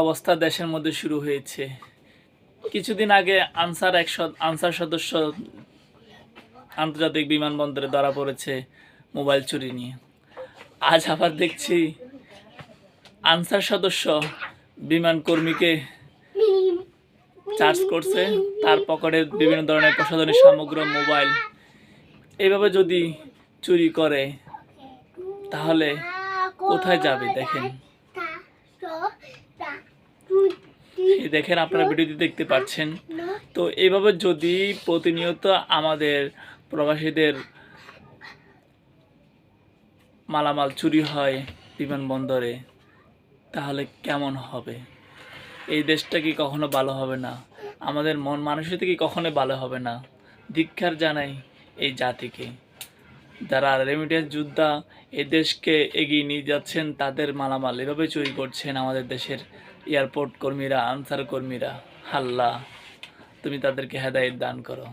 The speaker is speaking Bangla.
অবস্থা দেশের মধ্যে শুরু হয়েছে। কিছুদিন আগে আনসার এক আনসার সদস্য আন্তর্জাতিক বিমানবন্দরে ধরা পড়েছে মোবাইল চুরি নিয়ে। আজ আবার দেখছি আনসার সদস্য বিমান কর্মীকে চার্জ করছে, তার পকেটে বিভিন্ন ধরনের প্রসাধনী সামগ্রী, মোবাইল। এইভাবে যদি চুরি করে, তাহলে কোথায় যাবে দেখেন এই দেখেন আপনারা ভিডিওতে দেখতে পাচ্ছেন। তো এইভাবে যদি প্রতিনিয়ত আমাদের প্রবাসীদের মালামাল চুরি হয় বিমানবন্দরে তাহলে কেমন হবে? এই দেশটা কি কখনো ভালো হবে না? আমাদের মন মানুষের কি কখনো ভালো হবে না? ধিক্ষার জানাই এই জাতিকে। যারা রেমিটেন্স যোদ্ধা এই দেশকে এগিয়ে নিয়ে যাচ্ছেন তাদের মালামাল এভাবে চুরি করছেন আমাদের দেশের এয়ারপোর্ট কর্মীরা আনসার কর্মীরা হাল্লা তুমি তাদেরকে হেদায়ত দান করো।